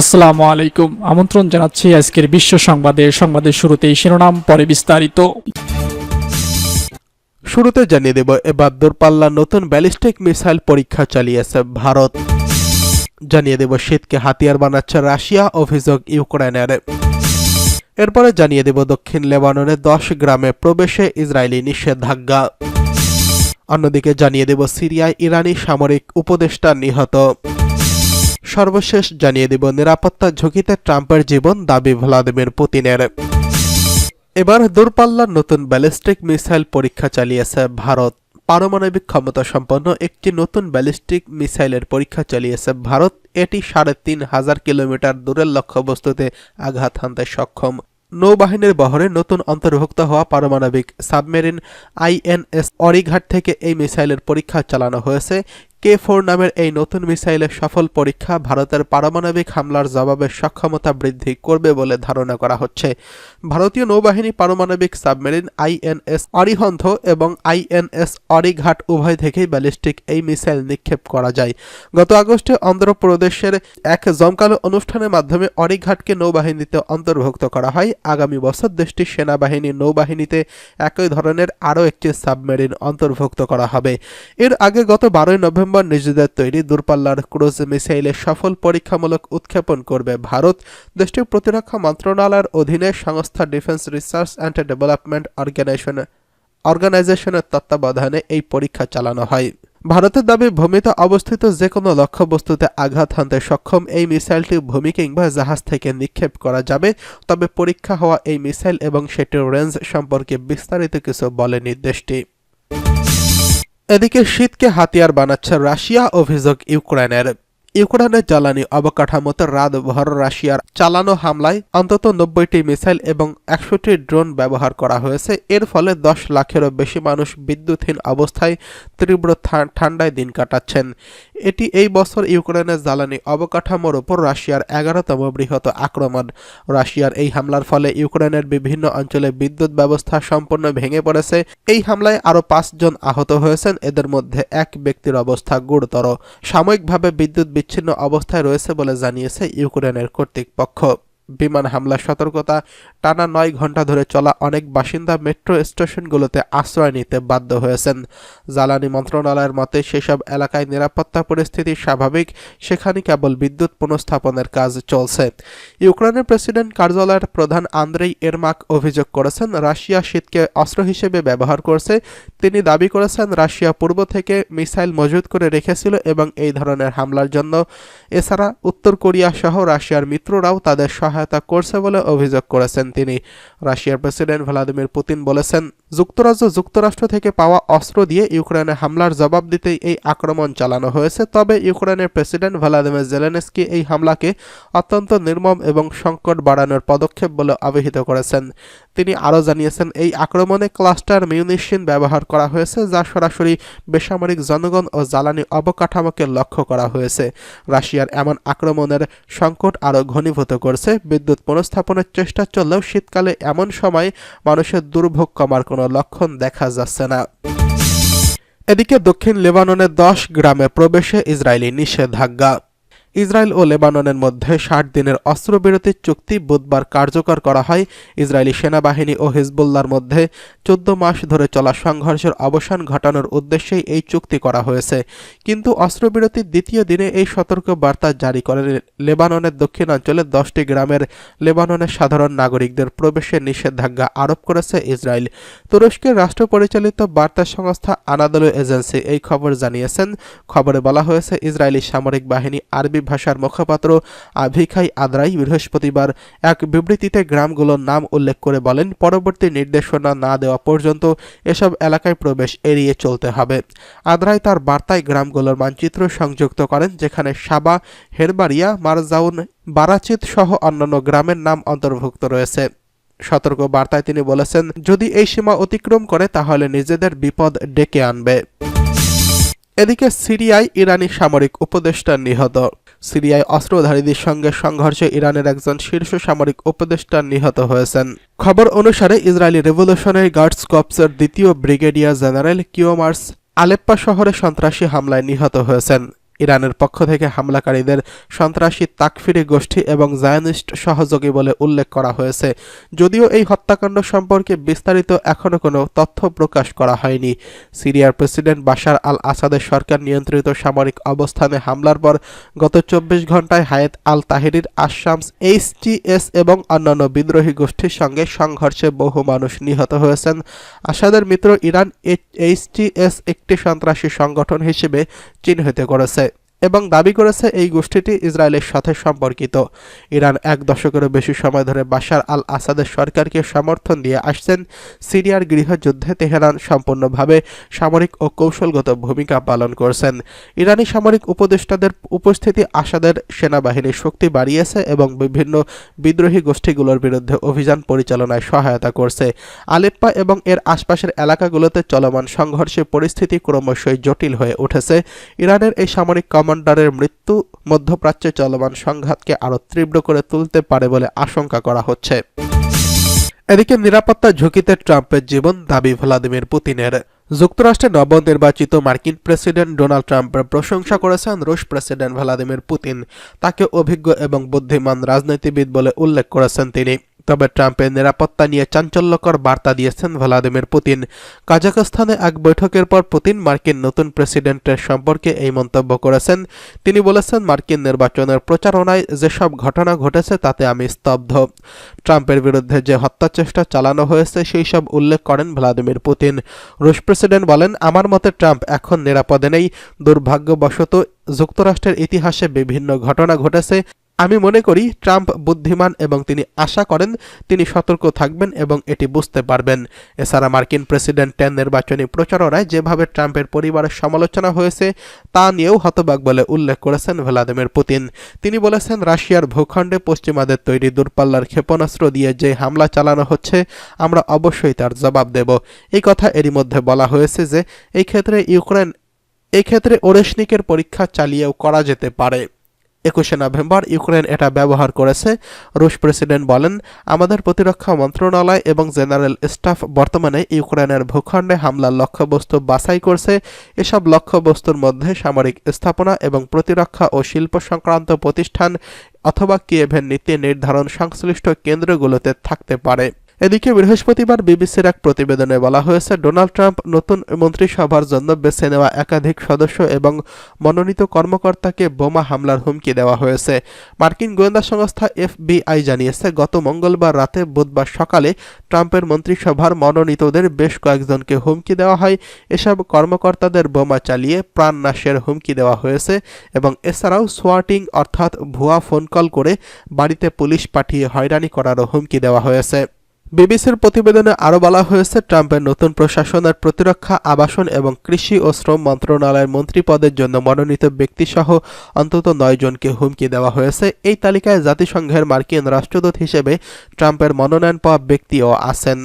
আসসালামু আলাইকুম। আমন্ত্রণ জানাচ্ছি আজকের বিশ্ব সংবাদে। সংবাদের শুরুতেই শিরোনাম, পরে বিস্তারিত। শুরুতে জানিয়ে দেব, এবার দূরপাল্লার নতুন ব্যালিস্টিক মিসাইল পরীক্ষা চালিয়েছে ভারত। জানিয়ে দেব, শীতকে হাতিয়ার বানাচ্ছে রাশিয়া, অভিযোগ ইউক্রেনের। এরপরে জানিয়ে দেব, দক্ষিণ লেবাননে দশ গ্রামে প্রবেশে ইসরায়েলি নিষেধাজ্ঞা। অন্যদিকে জানিয়ে দেব, সিরিয়ায় ইরানি সামরিক উপদেষ্টা নিহত। সর্বশেষ জানিয়ে দেব নিরাপত্তা ঝুঁকিতে ট্রাম্পের জীবন দাবি ভ্লাদিমির পুতিনের। এবার দূরপাল্লার নতুন ব্যালিস্টিক মিসাইল পরীক্ষা চালিয়েছে ভারত। পারমাণবিক ক্ষমতা সম্পন্ন একটি নতুন ব্যালিস্টিক মিসাইলের পরীক্ষা চালিয়েছে ভারত। এটি সাড়ে তিন হাজার কিলোমিটার দূরের লক্ষ্যবস্তুতে আঘাত হানতে সক্ষম। নৌবাহিনীর বহরে নতুন অন্তর্ভুক্ত হওয়া পারমাণবিক সাবমেরিন আইএনএস অরিঘাট থেকে এই মিসাইলের পরীক্ষা চালানো হয়েছে। কে ফোর নামের এই নতুন মিসাইলের সফল পরীক্ষা ভারতের পারমাণবিক হামলার জবাবের সক্ষমতা বৃদ্ধি করবে বলে ধারণা করা হচ্ছে। ভারতীয় নৌবাহিনী পারমাণবিক সাবমেরিন আইএনএস অরিহন্ত এবং আইএনএস অরিঘাট উভয় থেকেই ব্যালিস্টিক এই মিসাইল নিক্ষেপ করা যায়। গত আগস্টে অন্ধ্রপ্রদেশের এক জমকালো অনুষ্ঠানের মাধ্যমে অরিঘাটকে নৌবাহিনীতে অন্তর্ভুক্ত করা হয়। আগামী বছর দেশটির সেনাবাহিনী নৌবাহিনীতে একই ধরনের আরও একটি সাবমেরিন অন্তর্ভুক্ত করা হবে। এর আগে গত বারোই নভেম্বর নিজেদের তৈরি দূরপাল্লার ক্রুজ মিসাইলের সফল পরীক্ষামূলক উৎক্ষেপণ করবে ভারত। দেশটির প্রতিরক্ষা মন্ত্রণালয়ের অধীনে সংস্থা defence research and development organisation অর্গানাইজেশনের তত্ত্বাবধানে এই পরীক্ষা চালানো হয়। ভারতের দাবি, ভূমিতে অবস্থিত যে কোনো লক্ষ্যবস্তুতে আঘাত হানতে সক্ষম এই মিসাইলটি ভূমি কিংবা জাহাজ থেকে নিক্ষেপ করা যাবে। তবে পরীক্ষা হওয়া এই মিসাইল এবং সেটির রেঞ্জ সম্পর্কে বিস্তারিত কিছু বলেনি দেশটি। এদিকে শীতকে হাতিয়ার বানাচ্ছে রাশিয়া অভিযোগ ইউক্রেনের। ইউক্রেনের জ্বালানি অবকাঠামোতে রাতভর রাশিয়ার চালানো হামলায় অন্তত নব্বইটি মিসাইল এবং একশোটি ড্রোন ব্যবহার করা হয়েছে। এর ফলে দশ লাখেরও বেশি মানুষ বিদ্যুৎহীন অবস্থায় তীব্র ঠান্ডায় দিন কাটাচ্ছেন। এটি এই বছর ইউক্রেনের জ্বালানি অবকাঠামোর উপর রাশিয়ার এগারোতম বৃহৎ আক্রমণ। রাশিয়ার এই হামলার ফলে ইউক্রেনের বিভিন্ন অঞ্চলে বিদ্যুৎ ব্যবস্থা সম্পূর্ণ ভেঙে পড়েছে। এই হামলায় আরও পাঁচজন আহত হয়েছেন। এদের মধ্যে এক ব্যক্তির অবস্থা গুরুতর। সাময়িকভাবে বিদ্যুৎ বিচ্ছিন্ন অবস্থায় রয়েছে বলে জানিয়েছে ইউক্রেনের কর্তৃপক্ষ। বিমান হামলার সতর্কতা টানা নয় ঘণ্টা ধরে চলা অনেক বাসিন্দা মেট্রো স্টেশনগুলোতে আশ্রয় নিতে বাধ্য হয়েছেন। জ্বালানি মন্ত্রণালয়ের মতে, সেসব এলাকায় নিরাপত্তা পরিস্থিতি স্বাভাবিক, সেখানে কেবল বিদ্যুৎ পুনঃস্থাপনের কাজ চলছে। ইউক্রেনের প্রেসিডেন্ট কার্যালয়ের প্রধান আন্দ্রেই এরমাক অভিযোগ করেছেন, রাশিয়া শীতকে অস্ত্র হিসেবে ব্যবহার করছে। তিনি দাবি করেছেন, রাশিয়া পূর্ব থেকে মিসাইল মজুত করে রেখেছিল এবং এই ধরনের হামলার জন্য। এছাড়া, উত্তর কোরিয়া সহ রাশিয়ার মিত্ররাও তাদের সহায়তা করছে বলে অভিযোগ করেছেন তিনি। রাশিয়ার প্রেসিডেন্ট ভ্লাদিমির পুতিন বলেছেন, যুক্তরাজ্য যুক্তরাষ্ট্র থেকে পাওয়া অস্ত্র দিয়ে ইউক্রেনে হামলার জবাব দিতেই এই আক্রমণ চালানো হয়েছে। তবে ইউক্রেনের প্রেসিডেন্ট ভ্লাদিমির জেলেনস্কি এই হামলাকে অত্যন্ত নির্মম এবং সংকট বাড়ানোর পদক্ষেপ বলে অভিহিত করেছেন। তিনি আরও জানিয়েছেন, এই আক্রমণে ক্লাস্টার মিউনিশিন ব্যবহার করা হয়েছে, যা সরাসরি বেসামরিক জনগণ ও জ্বালানি অবকাঠামোকে লক্ষ্য করা হয়েছে। রাশিয়ার এমন আক্রমণের সংকট আরও ঘনীভূত করছে বিদ্যুৎ পুনঃস্থাপনের চেষ্টা চললেও শীতকালে এমন সময় মানুষের দুর্ভোগ কমার কোনো লক্ষণ দেখা যাচ্ছে না। এদিকে দক্ষিণ লেবাননের দশ গ্রামে প্রবেশে ইসরায়েলি নিষেধাজ্ঞা। ইসরায়েল ও লেবাননের মধ্যে ষাট দিনের অস্ত্রবিরতির চুক্তি বুধবার কার্যকর করা হয়। ইসরায়েলি সেনাবাহিনী ও হিজবুল্লার মধ্যে চোদ্দ মাস ধরে চলা সংঘর্ষের অবসান ঘটানোর উদ্দেশ্যেই এই চুক্তি করা হয়েছে। কিন্তু অস্ত্রবিরতির দ্বিতীয় দিনে এই সতর্ক বার্তা জারি করে লেবাননের দক্ষিণাঞ্চলের দশটি গ্রামের লেবাননের সাধারণ নাগরিকদের প্রবেশের নিষেধাজ্ঞা আরোপ করেছে ইসরায়েল। তুরস্কের রাষ্ট্র পরিচালিত বার্তা সংস্থা আনাদলু এজেন্সি এই খবর জানিয়েছেন। খবরে বলা হয়েছে, ইসরায়েলি সামরিক বাহিনী আরবি ভাষার মুখপাত্র আভিখাই আদ্রাই বৃহস্পতিবার এক বিবৃতিতে গ্রামগুলোর নাম উল্লেখ করে বলেন, পরবর্তী নির্দেশনা না দেওয়া পর্যন্ত এসব এলাকায় প্রবেশ এড়িয়ে চলতে হবে। আদ্রাই তার বার্তায় গ্রামগুলোর মানচিত্র সংযুক্ত করেন, যেখানে সাবা, হেরবাড়িয়া, মারজাউন, বারাচিত সহ অন্যান্য গ্রামের নাম অন্তর্ভুক্ত রয়েছে। সতর্ক বার্তায় তিনি বলেছেন, যদি এই সীমা অতিক্রম করে, তাহলে নিজেদের বিপদ ডেকে আনবে। এদিকে সিরিয়ায় ইরানি সামরিক উপদেষ্টা নিহত। সিরিয়ায় অস্ত্রধারীদের সঙ্গে সংঘর্ষে ইরানের একজন শীর্ষ সামরিক উপদেষ্টা নিহত হয়েছেন। খবর অনুসারে ইসরায়েলি রেভলিউশনারি গার্ডস কপসের দ্বিতীয় ব্রিগেডিয়ার জেনারেল কিওমার্স আলেপ্পা শহরে সন্ত্রাসী হামলায় নিহত হয়েছেন। ইরানের পক্ষ থেকে হামলাকারীদের সন্ত্রাসী তাকফিরি গোষ্ঠী এবং জায়নিস্ট সহযোগী বলে উল্লেখ করা হয়েছে। যদিও এই হত্যাকাণ্ড সম্পর্কে বিস্তারিত এখনও কোনো তথ্য প্রকাশ করা হয়নি। সিরিয়ার প্রেসিডেন্ট বাশার আল আসাদের সরকার নিয়ন্ত্রিত সামরিক অবস্থানে হামলার পর গত চব্বিশ ঘন্টায় হায়েত আল তাহিরির আশামস এইচটিএস এবং অন্যান্য বিদ্রোহী গোষ্ঠীর সঙ্গে সংঘর্ষে বহু মানুষ নিহত হয়েছেন। আসাদের মিত্র ইরান এইচটিএস একটি সন্ত্রাসী সংগঠন হিসেবে চিহ্নিত করেছে। এবং দাবি করেছে এই গোষ্ঠীটি ইসরায়েলের সাথে সম্পর্কিত। ইরান এক দশকেরও বেশি সময় ধরে বাশার আল আসাদের সরকারকে সমর্থন দিয়ে আসছেন। সিরিয়ার গৃহযুদ্ধে তেহরান সম্পূর্ণভাবে সামরিক ও কৌশলগত ভূমিকা পালন করছেন। ইরানি সামরিক উপদেষ্টাদের উপস্থিতি আসাদের সেনাবাহিনীর শক্তি বাড়িয়েছে এবং বিভিন্ন বিদ্রোহী গোষ্ঠীগুলোর বিরুদ্ধে অভিযান পরিচালনায় সহায়তা করছে। আলেপ্পা এবং এর আশপাশের এলাকাগুলোতে চলমান সংঘর্ষে পরিস্থিতি ক্রমশই জটিল হয়ে উঠেছে। ইরানের এই সামরিক কমান্ডারের মৃত্যু মধ্যপ্রাচ্যে চলমান সংঘাতকে আরও তীব্র করে তুলতে পারে বলে আশঙ্কা করা হচ্ছে। এদিকে নিরাপত্তা ঝুঁকিতে ট্রাম্পের জীবন দাবি ভ্লাদিমির পুতিনের। যুক্তরাষ্ট্রে নবনির্বাচিত মার্কিন প্রেসিডেন্ট ডোনাল্ড ট্রাম্পের প্রশংসা করেছেন রুশ প্রেসিডেন্ট ভ্লাদিমির পুতিন। তাকে অভিজ্ঞ এবং বুদ্ধিমান রাজনীতিবিদ বলে উল্লেখ করেছেন তিনি। তবে ট্রাম্পের নিরাপত্তা নিয়ে চাঞ্চল্যকর বার্তা দিয়েছেন ভ্লাদিমির পুতিন। কাজাখস্তানে এক বৈঠকের পর পুতিন মার্কিন নতুন প্রেসিডেন্টের সম্পর্কে এই মন্তব্য করেছেন। তিনি বলেছেন, মার্কিন নির্বাচনের প্রচারণায় যেসব ঘটনা ঘটেছে তাতে আমি স্তব্ধ। ট্রাম্পের বিরুদ্ধে যে হত্যাচেষ্টা চালানো হয়েছে, সেই সব উল্লেখ করেন ভ্লাদিমির পুতিন। রুশ প্রেসিডেন্ট বলেন, আমার মতে ট্রাম্প এখন নিরাপদে নেই। দুর্ভাগ্যবশত যুক্তরাষ্ট্রের ইতিহাসে বিভিন্ন ঘটনা ঘটেছে। আমি মনে করি ট্রাম্প বুদ্ধিমান এবং তিনি আশা করেন তিনি সতর্ক থাকবেন এবং এটি বুঝতে পারবেন। এছাড়া মার্কিন প্রেসিডেন্টের নির্বাচনী প্রচারণায় যেভাবে ট্রাম্পের পরিবারের সমালোচনা হয়েছে, তা নিয়েও হতবাক বলে উল্লেখ করেছেন ভ্লাদিমির পুতিন। তিনি বলেছেন, রাশিয়ার ভূখণ্ডে পশ্চিমাদের তৈরি দূরপাল্লার ক্ষেপণাস্ত্র দিয়ে যে হামলা চালানো হচ্ছে, আমরা অবশ্যই তার জবাব দেব। এই কথা এরই মধ্যে বলা হয়েছে যে, এই ক্ষেত্রে ইউক্রেন, এই ক্ষেত্রে ওরেশনিকের পরীক্ষা চালিয়েও করা যেতে পারে। একুশে নভেম্বর ইউক্রেন এটা ব্যবহার করেছে। রুশ প্রেসিডেন্ট বলেন, আমাদের প্রতিরক্ষা মন্ত্রণালয় এবং জেনারেল স্টাফ বর্তমানে ইউক্রেনের ভূখণ্ডে হামলার লক্ষ্যবস্তু বাছাই করছে। এসব লক্ষ্যবস্তুর মধ্যে সামরিক স্থাপনা এবং প্রতিরক্ষা ও শিল্প সংক্রান্ত প্রতিষ্ঠান অথবা কিয়েভের নীতি নির্ধারণ সংশ্লিষ্ট কেন্দ্রগুলোতে থাকতে পারে। এদিকে বৃহস্পতিবার বিবিসির এক প্রতিবেদনে বলা হয়েছে, ডোনাল্ড ট্রাম্প নতুন মন্ত্রিসভার জন্য বেছে নেওয়া একাধিক সদস্য এবং মনোনীত কর্মকর্তাকে বোমা হামলার হুমকি দেওয়া হয়েছে। মার্কিন গোয়েন্দা সংস্থা এফবিআই জানিয়েছে, গত মঙ্গলবার রাতে বুধবার সকালে ট্রাম্পের মন্ত্রিসভার মনোনীতদের বেশ কয়েকজনকে হুমকি দেওয়া হয়। এসব কর্মকর্তাদের বোমা চালিয়ে প্রাণনাশের হুমকি দেওয়া হয়েছে এবং এছাড়াও সোয়াটিং অর্থাৎ ভুয়া ফোন কল করে বাড়িতে পুলিশ পাঠিয়ে হয়রানি করারও হুমকি দেওয়া হয়েছে। বিবিসির প্রতিবেদনে আরও বলা হয়েছে, ট্রাম্পের নতুন প্রশাসনের প্রতিরক্ষা, আবাসন এবং কৃষি ও শ্রম মন্ত্রণালয়ের মন্ত্রী পদের জন্য মনোনীত ব্যক্তিসহ অন্তত নয় জনকে হুমকি দেওয়া হয়েছে। এই তালিকায় জাতিসংঘের মার্কিন রাষ্ট্রদূত হিসেবে ট্রাম্পের মনোনয়ন পাওয়া ব্যক্তিও আছেন।